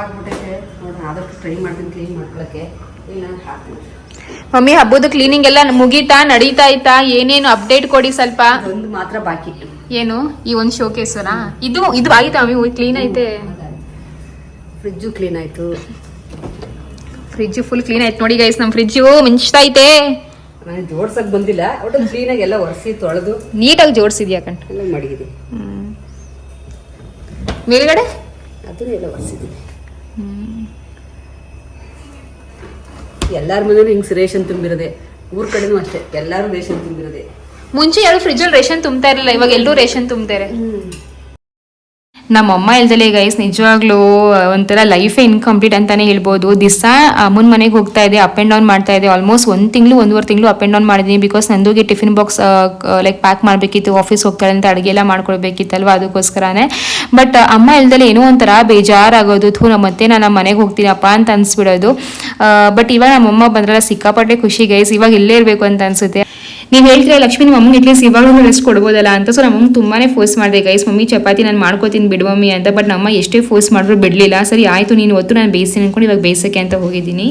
ಆಗ್ಬಿಟ್ಟೈತೆ ನೋಡೋಣ ಆದಷ್ಟು ಟ್ರೈ ಮಾಡ್ತೀನಿ ಕ್ಲೀನ್ ಮಾಡ್ಕೊಳಕ್ಕೆ. ಇಲ್ಲ ಹಾಕ್ತೀನಿ. ಮಮ್ಮಿ ಹಬ್ಬದ ಕ್ಲೀನಿಂಗ್ ಎಲ್ಲ ಮುಗೀತಾ ನಡೀತಾ ಇತ್ತಾ? ಏನೇನು ಅಪ್ಡೇಟ್ ಕೊಡಿ ಸ್ವಲ್ಪ. ಒಂದು ಮಾತ್ರ ಬಾಕಿ. ಏನು? ಈ ಒಂದು ಶೋಕೇಸನಾ ಇದು ಇದು ಆಯ್ತಾ ಮಮ್ಮಿ? ಕ್ಲೀನ್ ಐತೆ. ಫ್ರಿಜ್ಜು ಕ್ಲೀನ್ ಆಯ್ತು. ಫ್ರಿಜ್ ಫುಲ್ ಕ್ಲೀನ್ ಆಯ್ತು ನೋಡಿ ಗೈಸ್ ನಮ್ಮ ಫ್ರಿಜ್ಜು ಮಿಂಚ್ತಾ ಐತೆ. ನಾನು ಜೋಡ್ಸಕ್ ಬಂದಿಲ್ಲ. ಒಟ್ಟು ಕ್ಲೀನಾಗಿ ಎಲ್ಲ ಒರೆಸಿ ತೊಳೆದು. ನೀಟಾಗಿ ಜೋಡಿಸಿದ್ಯಾ ಕಣ್? ಎಲ್ಲ ಮಡಗಿದೆ ಮೇಲ್ಗಡೆ? ಅದನ್ನೆಲ್ಲ ಒರೆಸಿದ್ದೀನಿ ಎಲ್ಲಾರ ಮನೇಲೂ ಹಿಂಗ್ ರೇಷನ್ ತುಂಬಿರೋದೆ. ಊರ್ ಕಡೆನೂ ಅಷ್ಟೇ ಎಲ್ಲಾರು ರೇಷನ್ ತುಂಬಿರೋದೆ. ಮುಂಚೆ ಯಾರು ಫ್ರಿಜ್ಜಲ್ಲಿ ರೇಷನ್ ತುಂಬ್ತಾ ಇರಲಿಲ್ಲ ಇವಾಗ ಎಲ್ಲರೂ ರೇಷನ್ ತುಂಬ್ತಾರೆ. ನಮ್ಮ ಅಮ್ಮ ಇಲ್ದಲೆ ಗೈಸ್ ನಿಜವಾಗ್ಲೂ ಒಂಥರ ಲೈಫೇ ಇನ್ಕಂಪ್ಲೀಟ್ ಅಂತಾನೆ ಹೇಳ್ಬೋದು. ದಿವಸ ಅಮ್ಮನ ಮನೆಗೆ ಹೋಗ್ತಾ ಇದೆ ಅಪ್ ಆ್ಯಂಡ್ ಡೌನ್ ಮಾಡ್ತಾ ಇದೆ ಆಲ್ಮೋಸ್ಟ್ ಒಂದು ತಿಂಗಳು, ಒಂದೂವರೆ ತಿಂಗಳು ಅಪ್ ಆ್ಯಂಡ್ ಡೌನ್ ಮಾಡಿದ್ದೀನಿ ಬಿಕಾಸ್ ನಂದುಗೆ ಟಿಫಿನ್ ಬಾಕ್ಸ್ ಲೈಕ್ ಪ್ಯಾಕ್ ಮಾಡಬೇಕಿತ್ತು ಆಫೀಸ್ ಹೋಗ್ತಾಳೆ ಅಂತ ಅಡುಗೆ ಎಲ್ಲ ಮಾಡ್ಕೊಳ್ಬೇಕಿತ್ತಲ್ವ ಅದಕ್ಕೋಸ್ಕರನೇ. ಬಟ್ ಅಮ್ಮ ಇಲ್ದಲೆ ಏನೋ ಒಂಥರ ಬೇಜಾರಾಗೋದು, ಥೂ ನಮ್ಮ ಮತ್ತೆ ನಾನು ನಮ್ಮ ಮನೆಗೆ ಹೋಗ್ತೀನಪ್ಪ ಅಂತ ಅನ್ಸ್ಬಿಡೋದು. ಬಟ್ ಇವಾಗ ನಮ್ಮಮ್ಮ ಬಂದ್ರಲ್ಲ, ಸಿಕ್ಕಾಪಟ್ಟೆ ಖುಷಿ ಗೈಸ್ ಇವಾಗ ಇಲ್ಲೇ ಇರಬೇಕು ಅಂತ ಅನ್ಸುತ್ತೆ. ನೀವು ಹೇಳ್ತೀರಾ, ಲಕ್ಷ್ಮಿ ನಿಮ್ಮ ಅಮ್ಮಂಗೆ ಅಟ್ಲೀಸ್ಟ್ ಇವಾಗಲೂ ರೆಸ್ಟ್ ಕೊಡ್ಬೋದಲ್ಲ ಅಂತ? ಸೊ ನಮ್ಮ ತುಂಬಾನೇ ಫೋರ್ಸ್ ಮಾಡಿದೆ ಗೈಸ್ ಮಮ್ಮಿ, ಚಪಾತಿ ನಾನು ಮಾಡ್ಕೋತೀನಿ ಬಿಡು ಮಮ್ಮಿ ಅಂತ. ಬಟ್ ನಮ್ಮ ಎಷ್ಟೇ ಫೋರ್ಸ್ ಮಾಡಿದ್ರು ಬಿಡಲಿಲ್ಲ. ಸರಿ, ಆಯಿತು, ನೀನು ಒತ್ತು ನಾನು ಬೇಯಿಸ್ತೀನಿ ಅನ್ಕೊಂಡು ಇವಾಗ ಬೇಯಿಸೋಕ್ಕೆ ಅಂತ ಹೋಗಿದ್ದೀನಿ.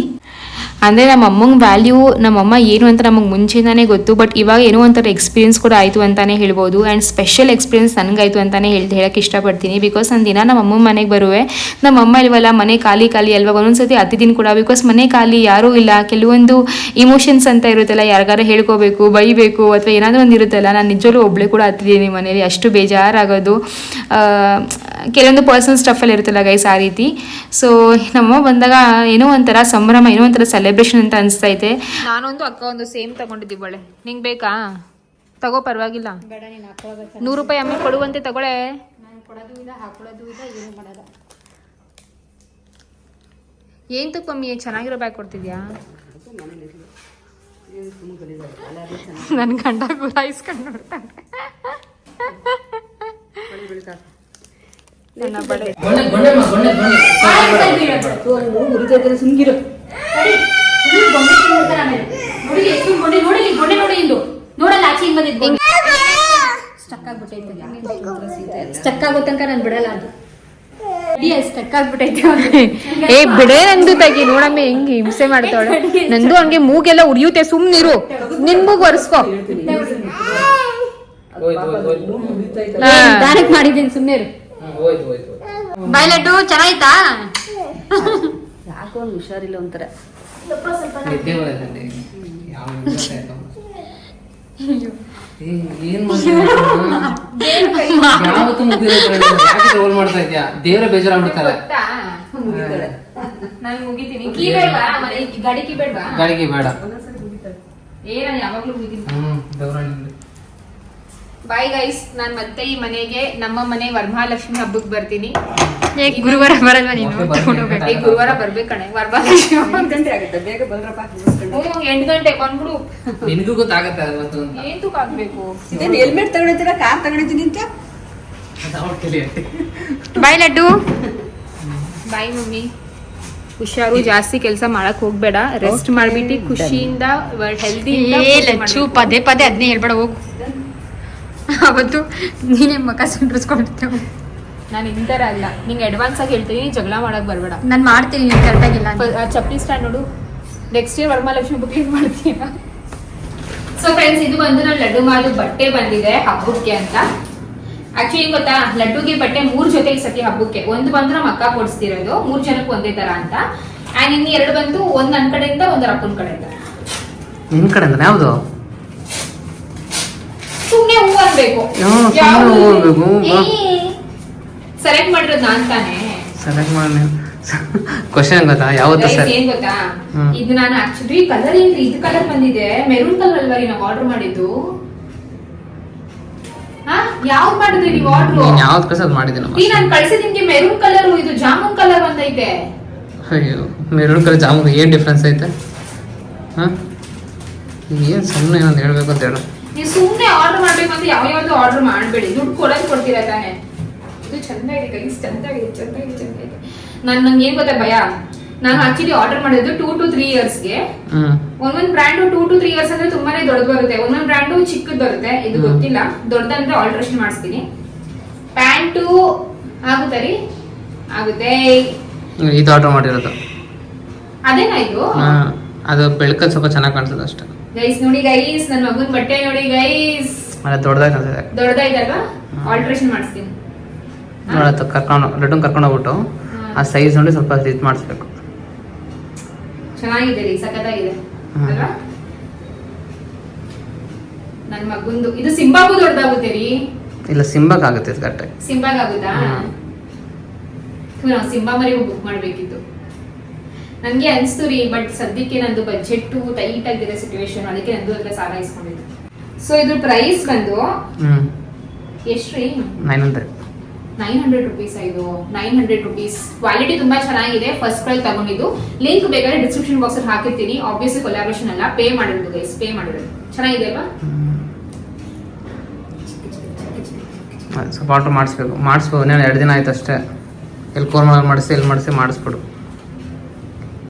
ಅಂದರೆ ನಮ್ಮ ಅಮ್ಮಂಗೆ ವ್ಯಾಲ್ಯೂ ನಮ್ಮಮ್ಮ ಏನು ಅಂತ ನಮಗೆ ಮುಂಚೆನೇ ಗೊತ್ತು ಬಟ್ ಇವಾಗ ಏನೋ ಒಂಥರ ಎಕ್ಸ್ಪೀರಿಯನ್ಸ್ ಕೂಡ ಆಯಿತು ಅಂತಲೇ ಹೇಳ್ಬೋದು. ಆ್ಯಂಡ್ ಸ್ಪೆಷಲ್ ಎಕ್ಸ್ಪೀರಿಯನ್ಸ್ ನನಗಾಯಿತು ಅಂತಲೇ ಹೇಳಿ ಹೇಳೋಕ್ಕೆ ಇಷ್ಟಪಡ್ತೀನಿ. ಬಿಕಾಸ್ ನಾನು ದಿನ ನಮ್ಮ ಅಮ್ಮನ ಮನೆಗೆ ಬರುವೆ ನಮ್ಮ ಅಮ್ಮ ಇಲ್ವಲ್ಲ, ಮನೆ ಖಾಲಿ ಖಾಲಿ ಅಲ್ವಾ ಒಂದೊಂದ್ಸತಿ ದಿನ ಕೂಡ ಬಿಕಾಸ್ ಮನೆ ಖಾಲಿ ಯಾರೂ ಇಲ್ಲ. ಕೆಲವೊಂದು ಇಮೋಷನ್ಸ್ ಅಂತ ಇರುತ್ತಲ್ಲ, ಯಾರಿಗಾರ ಹೇಳ್ಕೋಬೇಕು, ಬೈಬೇಕು, ಅಥವಾ ಏನಾದರೂ ಒಂದು ಇರುತ್ತಲ್ಲ ನಾನು ನಿಜವಲ್ಲೂ ಒಬ್ಬಳೇ ಕೂಡ ಹತ್ತಿದ್ದೀನಿ ಮನೇಲಿ. ಅಷ್ಟು ಬೇಜಾರಾಗೋದು. ಕೆಲವೊಂದು ಪರ್ಸನಲ್ ಸ್ಟಫಲ್ಲಿ ಇರುತ್ತಲ್ಲ ಗೈಸ್ ಆ ರೀತಿ. ಸೊ ನಮ್ಮ ಬಂದಾಗ ಏನೋ ಒಂಥರ ಸಂಭ್ರಮ ಏನೋ ಒಂಥರ ಸೆಲೆಬ್ರೇಷನ್ ಅಂತ ಅನಿಸ್ತೈತೆ ನಾನೊಂದು ಅಕ್ಕ ಒಂದು ಸೇಮ್ ತಗೊಂಡಿದ್ದೀವಿ ಬಳೆ ನಿಂಗೆ ಬೇಕಾ? ತಗೋ ಪರವಾಗಿಲ್ಲ. ನೂರು ರೂಪಾಯಿ ಅಮ್ಮ ಕೊಡುವಂತೆ ತಗೊಳೆ. ಏನು ಮಾಡಲ್ಲ ಏನ್ ತಕ್ಕ ಮಮ್ಮಿ ಚೆನ್ನಾಗಿರೋ ಬ್ಯಾಗ್ ಕೊಡ್ತಿದ್ಯಾ? ನನ್ನ ಗಂಡ ಗುರಾಯಿಸ್ಕೊಂಡು ನೋಡ್ತಾನೆ. ನನ್ನ ಬಳೆ ಸುಮ್ಗಿರು. ಸ್ಟಕ್ ಆಗ್ಬಿಟ್ಟೈತೆ ಸ್ಟಕ್ ಆಗೋ ತನಕ ನಾನು ಬಿಡಲ್ಲ ಅದು. ಸ್ಟಕ್ ಆಗ್ಬಿಟ್ಟೈತೆ ಅವ್ನಿಗೆ. ಏ ಬಿಡೇ ನಂದು ತಗಿ. ನೋಡಮ್ಮ ಹೆಂಗ್ ಹಿಂಸೆ ಮಾಡ್ತಾಳೆ. ನಂದು ಹಂಗೆ ಮೂಗೆಲ್ಲ ಉರಿಯುತ್ತೆ. ಸುಮ್ನಿರು ನಿನ್ ಮೂಗ್ ಒರೆಸ್ಕೋ. ಮಾಡಿದ್ದೀನಿ ಸುಮ್ಮನೆ ಹೋಯ್ತು ಹೋಯ್ತು ಬೈಲೆಟ್ಟು ಚೆನ್ನಾಯ್ತಾ ಯಾಕೋ ಒಂದು ಹುಷಾರಿಲ್ಲ ಒಂಥರ. ನಿದ್ದೆ ಯಾವ ನಿದ್ದೆ ಆಯ್ತು? ಏನ್ ರೋಲ್ ಮಾಡ್ತಾ ಇದ್ಯಾ ದೇವ್ರ ಬೇಜಾರಾಗ್ಬಿಡ್ತಾರೆ. ಗಾಡಿಗೆ ಬೇಡ. ಏ ನಾನು ಯಾವಾಗ್ಲೂ ಮುಗಿತೀನಿ. ಹ್ಮ್. ಬಾಯ್ ಗೈಸ್ ನಾನ್ ಮತ್ತೆ ಈ ಮನೆಗೆ ನಮ್ಮ ಮನೆ ವರ್ಮಹಾಲಕ್ಷ್ಮಿ ಹಬ್ಬಕ್ಕೆ ಬರ್ತೀನಿ. ಗುರುವಾರ ಬರಲ್ವಾ ನೀನು. ಈ ಗುರುವಾರ ಬರ್ಬೇಕು ಕಣೆ. ವರಮಹಾಲಕ್ಷ್ಮಿ ಗಂಟೆ ಆಗುತ್ತೆ. ಬೇಗ ಬಂದ್ರಪ್ಪ ಎಂಟು ಗಂಟೆ ಬಂದ್ಬಿಡು. ನಿನಗೂ ಗೊತ್ತಾಗತ್ತೆ ಏನ್ ತೂಕ ಆಗ್ಬೇಕು ಇದೇನ್ ಹೆಲ್ಮೆಟ್ ತಗೊಂಡಿದ್ದೀರಾ? ಕಾರ್ ತಗೊಂಡಿದ್ದೀನಿ ಅಂತ. ಬಾಯ್ ಲಡ್ಡು. Bye mummy. ಹುಷಾರು ಜಾಸ್ತಿ ಕೆಲಸ ಮಾಡಕ್ ಹೋಗ್ಬೇಡ. ರೆಸ್ಟ್ ಮಾಡ್ಬಿಟ್ಟು ಖುಷಿಯಿಂದ ಹೆಲ್ದಿ ಲಚ್ಚು ಪದೇ ಪದೇ ಅದನ್ನೇ ಹೇಳ್ಬೇಡ ಹೋಗು. ಅವತ್ತು ನೀನೇ ಮಕ ಸಿಂಡ್ರಿಸ್ಕೊಂಡಿರ್ತೇವೆ ನಾನು ಇಂತರ ಅಲ್ಲ. ನಿಂಗೆ ಅಡ್ವಾನ್ಸ್ ಆಗಿ ಹೇಳ್ತೀನಿ ಜಗಳ ಮಾಡಕ್ ಬರ್ಬೇಡ. ನಾನು ಮಾಡ್ತೀನಿ ನೀನು ಕರೆಕ್ಟಾಗಿಲ್ಲ ಚಪ್ಪಲಿ ಸ್ಟ್ಯಾಂಡ್ ನೋಡು. ನೆಕ್ಸ್ಟ್ ಇಯರ್ ವರಮಹಾಲಕ್ಷ್ಮಿ ಬುಕ್ಕಿಂಗ್ ಮಾಡ್ತೀರಾ ಸೊ ಫ್ರೆಂಡ್ಸ್ ಇದು ಬಂದು ನಾನು ಲಡ್ಡು ಮಾದು ಬಟ್ಟೆ ಬಂದಿದೆ ಹಬ್ಬಕ್ಕೆ ಅಂತ. ಆಕ್ಚುಲಿ ಗೊತ್ತಾ? ಲಡ್ಡುಗೆ ಬಟ್ಟೆ ಮೂರ್ ಜೊತೆ ಈ ಸತಿ ಹಬ್ಬಕ್ಕೆ. ಒಂದು ಬಂದ್ರೆ ನಮ್ಮ ಅಕ್ಕ ಕೊಡಿಸ್ತಿರೋದು ಮೂರ್ ಜನಕ್ಕೆ ಒಂದೇ ತರ ಅಂತ. ಆ್ಯಂಡ್ ಇನ್ನು ಎರಡು ಬಂದು ಒಂದು ನನ್ನ ಕಡೆಯಿಂದ ಒಂದು ಅಪ್ಪನ ಕಡೆಯಿಂದ. ನಿನ್ ಕಡೆ ಯಾವುದು ಯಾವ್ದು? ಬಾ. ಸೆಲೆಕ್ಟ್ ಮಾಡಿರೋದು ನಾನ್ ತಾನೇ. ಸೆಲೆಕ್ಟ್ ಮಾಡಿ ಕ್ವಶನ್ ಗೊತ್ತಾ? ಯಾವತ್ತು ಸರ್ ಏನ್ ಗೊತ್ತಾ? ಇದು ನಾನು ಆಕ್ಚುಲಿ ಕಲರ್ ಏನ್ರಿ? ಇದು ಕಲರ್ ಬಂದಿದೆ. ಮೆರೂನ್ ಕಲರ್ ಅಲ್ವಾ ನಾವು ಆರ್ಡರ್ ಮಾಡಿದ್ದು? ಹಾ? ಯಾವ್ದು ಮಾಡಿದ್ರಿ ನೀವು ಆರ್ಡರ್ ಯಾವ್ದು ಕಳ್ಸೋದು ನೀ ಈ ನಾನು ಕಳ್ಸಿದ್ ನಿಮ್ಗೆ ಮೆರೂನ್ ಕಲರ್ ಇದು ಜಾಮೂನ್ ಕಲರ್ ಬಂದೈತೆ. ಅಯ್ಯೋ ಮೆರೂನ್ ಕಲರ್ ಜಾಮೂನ್ ಏನ್ ಡಿಫ್ರೆನ್ಸ್ ಐತೆ? ಹಾ? ಏನ್ ಸುಮ್ಮನೆ ಏನಂತ ಹೇಳ್ಬೇಕು ಅಂತ ಹೇಳು. ನೀವು ಸುಮ್ಮನೆ ಆರ್ಡರ್ ಮಾಡ್ಬೇಕು ಅಂತ ಯಾವ ಯಾವ್ದು ಆರ್ಡರ್ ಮಾಡ್ಬೇಡಿ. ದುಡ್ಡು ಕೊಡೋದು ಕೊಡ್ತೀರಾ ತಾನೆ? ಇದು ಚಂದ ಇದೆ ಗೈಸ್ ಚಂದ ಇದೆ ಚಂದ ಇದೆ ಚಂದ ಇದೆ ನಾನು ನಂಗೆ ಏನ್ ಗೊತ್ತಾ ಭಯ? ನಾನು ಆಕ್ಚುಲಿ ಆರ್ಡರ್ ಮಾಡಿದ್ದು ಟೂ ಟು ತ್ರೀ ಇಯರ್ಸ್ಗೆ ಒಂದೊಂದ್ brand two to three years ಅಂದ್ರೆ ತುಂಬಾನೇ ದೊಡ್ಡ ಬರುತ್ತೆ. ಒಂದೊಂದ್ ಬ್ರ್ಯಾಂಡು ಚಿಕ್ಕದ್ ಬರುತ್ತೆ ಇದು. ಗೊತ್ತಿಲ್ಲ. ದೊಡ್ಡದಂದ್ರೆ ಆಲ್ಟ್ರೇಷನ್ ಮಾಡಿಸ್ತೀನಿ. ಪ್ಯಾಂಟು ಆಗುತ್ತೆ ರೀ. ಆಗುತ್ತೆ. ಇದು ಆರ್ಡರ್ ಮಾಡಿರೋದು. ಅದೇನಾ ಇದು? ಅದು ಬೆಳಕಲ್ಲಿ ಸ್ವಲ್ಪ ಚೆನ್ನಾಗಿ ಕಾಣಿಸುತ್ತೆ ಅಷ್ಟೇ. ಗೈಸ್ ನೋಡಿ ಗೈಸ್ ನನ್ನ ಮಗನ ಬಟ್ಟೆ ನೋಡಿ ಗೈಸ್ ಅಲ್ಲ ದೊಡ್ಡದಾಗಿ ಕಾಣಿಸ್ತದೆ ದೊಡ್ಡದಾಯ್ತಲ್ವಾ ಆಲ್ಟ್ರೇಷನ್ ಮಾಡಿಸ್ತೀನಿ. ನೋಡತ್ತು ಕರ್ಕೊಂಡು ಲಡ್ಡು ಕರ್ಕೊಂಡು ಹೋಗ್ಬಿಟ್ಟು ಆ ಸೈಜ್ ನೋಡಿ ಸ್ವಲ್ಪ ಇದು ಮಾಡಿಸ್ಬೇಕು. ಚೆನ್ನಾಗಿದೆ ರೀ ಸಖತ್ತಾಗಿದೆ. ಅಲ್ವಾ? ನನ್ನ ಮಗುಂದು ಇದು ಸಿಂಬಾಗೂ ದೊಡ್ಡದಾಗುತ್ತೆ ರೀ. ಇಲ್ಲ ಸಿಂಬಾಗ್ ಆಗುತ್ತೆ ಕರೆಕ್ಟಾಗಿ. ಸಿಂಬಾಗ್ ಆಗುತ್ತಾ? ನಾವು ಸಿಂಬಾ ಮರಿಗೂ ಬುಕ್ ಮಾಡಬೇಕಿತ್ತು. ನನಗೆ ಅನ್ಸ್ತು ರೀ ಬಟ್ ಸದ್ಯಕ್ಕೆ ನಂದು ಬಜೆಟ್ ಟೈಟ್ ಆಗಿದೆ ಸಿಚುವೇಶನ್ ಅದಕ್ಕೆ ನಂದು ಹತ್ರ ಸಾಲ ಇಸ್ಕೊಂಡಿದ್ದು. ಸೊ ಇದ್ರ ಪ್ರೈಸ್ ಬಂದು ಹ್ಮ್. ಎಷ್ಟು ರೀ? Nine hundred nine hundred rupees ಇದು. ನೈನ್ ಹಂಡ್ರೆಡ್ ರುಪೀಸ್ ಕ್ವಾಲಿಟಿ ತುಂಬಾ ಚೆನ್ನಾಗಿದೆ. ಫಸ್ಟ್ ಪ್ರೈಸ್ ತಗೊಂಡಿದ್ದು. ಲಿಂಕ್ ಬೇಕಾದ್ರೆ ಡಿಸ್ಕ್ರಿಪ್ಷನ್ ಬಾಕ್ಸ್ ಅಲ್ಲಿ ಹಾಕಿರ್ತೀನಿ. ಆಬ್ವಿಯಸ್ಲಿ ಕೊಲಾಬ್ರೇಷನ್ ಅಲ್ಲ. ಪೇ ಮಾಡಿರೋದು ಗೈಸ್ ಪೇ ಮಾಡಿರೋದು. ಚೆನ್ನಾಗಿದೆ ಅಲ್ವಾ? ಸ್ವಲ್ಪ ಆರ್ಡ್ರ್ ಮಾಡಿಸ್ಬೇಕು. ಮಾಡಿಸ್ಬೋದು. ಇನ್ನೇನು ಎರಡು ದಿನ ಆಯ್ತು ಅಷ್ಟೇ. ಎಲ್ಲಿ ಕೋರ್ಮಲ್ ಮಾಡಿಸಿ ಎಲ್ಲಿ ಮಾಡಿಸಿ ಮಾಡಿಸ್ಬಿಡು.